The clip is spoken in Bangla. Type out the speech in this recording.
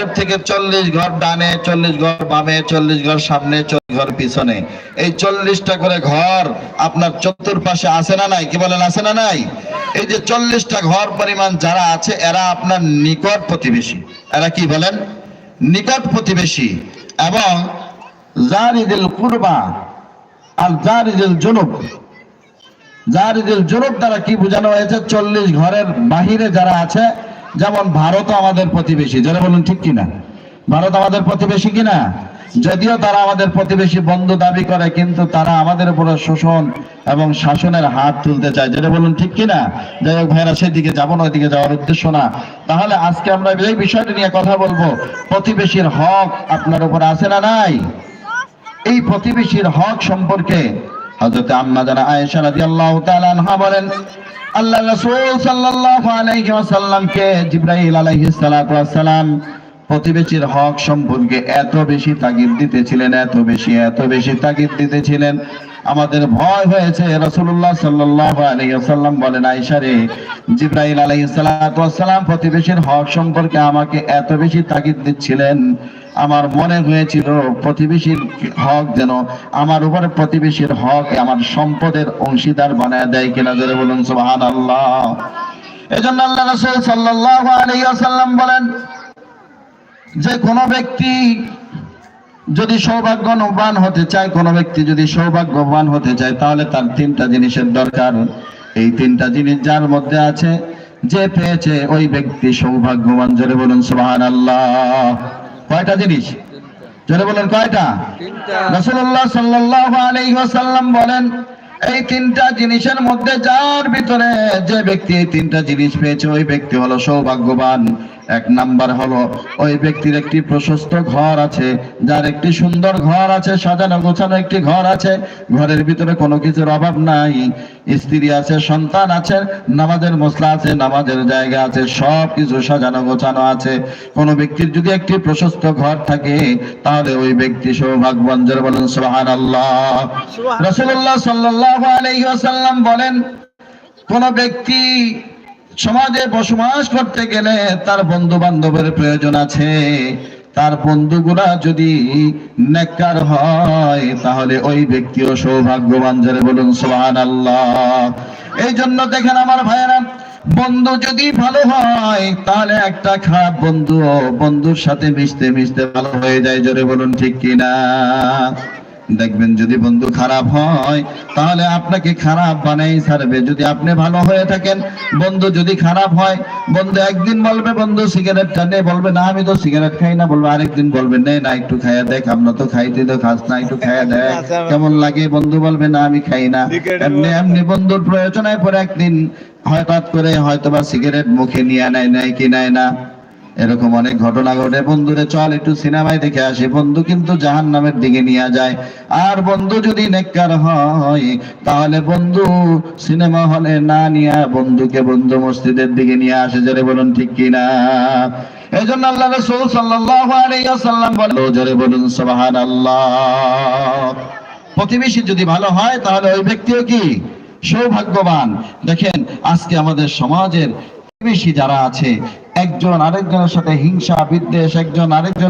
ঘরের থেকে চল্লিশ ঘর ডানে, চল্লিশ ঘর বামে, চল্লিশ ঘর সামনে, চল্লিশ ঘর পিছনে। এই চল্লিশটা করে ঘর আপনার চতুর্পাশে আছে না নাই? কি বলেন, আছে না নাই? এই যে চল্লিশটা ঘর পরিমাণ যারা আছে, এরা আপনার নিকট প্রতিবেশী। এরা কি বলেন? নিকট প্রতিবেশী। এবং জারিদুল কুরবা আর জারিদুল জুনুব। জারিদুল জুনুব দ্বারা কি বোঝানো হয়েছে? চল্লিশ ঘরের বাহিরে যারা আছে যেমন ভারত আমাদের প্রতিবেশী যারা বলুন ঠিক কিনা? ভারত আমাদের প্রতিবেশী কিনা? যদিও তারা আমাদের প্রতিবেশী বন্ধু দাবি করে, কিন্তু তারা আমাদের উপরে শোষণ এবং শাসনের হাত তুলতে চায়। যেটা বলুন ঠিক কিনা? যাই হোক ভাইরা সেদিকে যাব না, ওইদিকে যাওয়ার উদ্দেশ্য না। তাহলে আজকে আমরা এই বিষয়টি নিয়ে কথা বলব। প্রতিবেশীর হক আপনার উপর আছে না নাই? এই প্রতিবেশীর হক সম্পর্কে হযরত আম্মা জানা আয়েশা রাদিয়াল্লাহু তাআলা আনহা বলেন আল্লাহ রাসূল সাল্লাল্লাহু আলাইহি ওয়াসাল্লামকে জিবরাইল আলাইহিস সালাতু ওয়াসসালাম প্রতিবেশীর হক সম্পর্কে এত বেশি তাগিদ দিতেছিলেন, এত বেশি এত বেশি তাগিদ দিতেছিলেন। আমাদের ভয় হয়েছে। রাসূলুল্লাহ সাল্লাল্লাহু আলাইহি বলেন, আয়েশা রে, জিবরাইল আলাইহিস সালাতু ওয়াসসালাম প্রতিবেশীর হক সম্পর্কে আমাকে এত বেশি তাগিদ দিচ্ছিলেন। আমার মনে হয়েছিল প্রতিবেশীর হক যেন আমার উপরে প্রতিবেশীর হক আমার সম্পদের অংশীদার বানায় দেয় কিনা ধরে বলুন সুবহান আল্লাহ এজন্য আল্লাহ রাসূল আলাইহি বলেন, যে কোনো ব্যক্তি যদি সৌভাগ্যবান হতে চায় কোনো ব্যক্তি যদি সৌভাগ্যবান হতে চায় তাহলে তার তিনটা জিনিসের দরকার। এই তিনটা জিনিস যার মধ্যে আছে যে পেয়েছে ওই ব্যক্তি সৌভাগ্যবান। জোরে বলুন সুবহান আল্লাহ কয়টা জিনিস? জোরে বলেন কয়টা? রাসূলুল্লাহ সাল্লাল্লাহু আলাইহি বলেন এই তিনটা জিনিসের মধ্যে যার ভিতরে যে ব্যক্তি এই তিনটা জিনিস পেয়েছে ওই ব্যক্তি হলো সৌভাগ্যবান। এক নাম্বার হলো ওই ব্যক্তির একটি প্রশস্ত ঘর আছে যার একটি সুন্দর ঘর আছে সাজানো গোছানো একটি ঘর আছে ঘরের ভিতরে কোনো কিছুর অভাব নাই। স্ত্রী আছে সন্তান আছে নামাজের মশলা আছে নামাজের জায়গা আছে সব কিছু সাজানো গোছানো আছে। কোনো ব্যক্তির যদি একটি প্রশস্ত ঘর থাকে তাহলে ওই ব্যক্তি সৌভাগ্যবান যারা বলেন রাসূলুল্লাহ সাল্লাল্লাহু আলাইহি ওয়াসাল্লাম বলেন কোন ব্যক্তি সমাজে বসবাস করতে গেলে তার বন্ধু বান্ধবের প্রয়োজন আছে। তার বন্ধুগুলা যদি নেককার হয়, তাহলে ওই ব্যক্তিও সৌভাগ্যবান। যারা বলুন সোহান আল্লাহ এই জন্য দেখেন আমার ভাইয়েরা, বন্ধু যদি ভালো হয়, তাহলে একটা খারাপ বন্ধু বন্ধুর সাথে মিশতে মিশতে ভালো হয়ে যায়। জোরে বলুন, ঠিক কিনা? দেখবেন যদি বন্ধু খারাপ হয় তাহলে আপনাকে খারাপ বানাই ছাড়বে। যদি আপনি ভালো হয়ে থাকেন বন্ধু যদি খারাপ হয় বন্ধু একদিন বলবে বন্ধু সিগারেট টানে বলবে না আমি তো সিগারেট খাই না। বলবে আরেকদিন বলবে নে না একটু খাইয়া দেখ আমরা তো খাই তুই তো খাস না একটু খাইয়া দেখ কেমন লাগে? বন্ধু বলবে না আমি খাই না। এমনি এমনি বন্ধুর প্রয়োজনে পরে একদিন হঠাৎ করে হয়তো বা সিগারেট মুখে নিয়ে নেয় নেয় কি নেয় না। এরকম অনেক ঘটনা ঘটে। বন্ধুরে, চল একটু সিনেমায় দেখে আসি। বন্ধু কিন্তু জাহান নামের দিকে নিয়ে যায়। আর বন্ধু যদি নেককার হয়, তাহলে বন্ধু সিনেমা হলে না নিয়ে বন্ধুকে বন্ধু মসজিদের দিকে নিয়ে আসে। যারে বলুন, ঠিক কিনা এই জন্য আল্লাহ রসুল সাল্লাল্লাহু আলাইহি ওয়াসাল্লাম বলে জোরে বলুন, সুবহানাল্লাহ। প্রতিবেশী যদি ভালো হয়, তাহলে ওই ব্যক্তিও কি? সৌভাগ্যবান। দেখেন, আজকে আমাদের সমাজের প্রতিবেশী যারা আছে একজন আরেকজনের সাথে হিংসা বিদ্বেষ একজন আরেকজন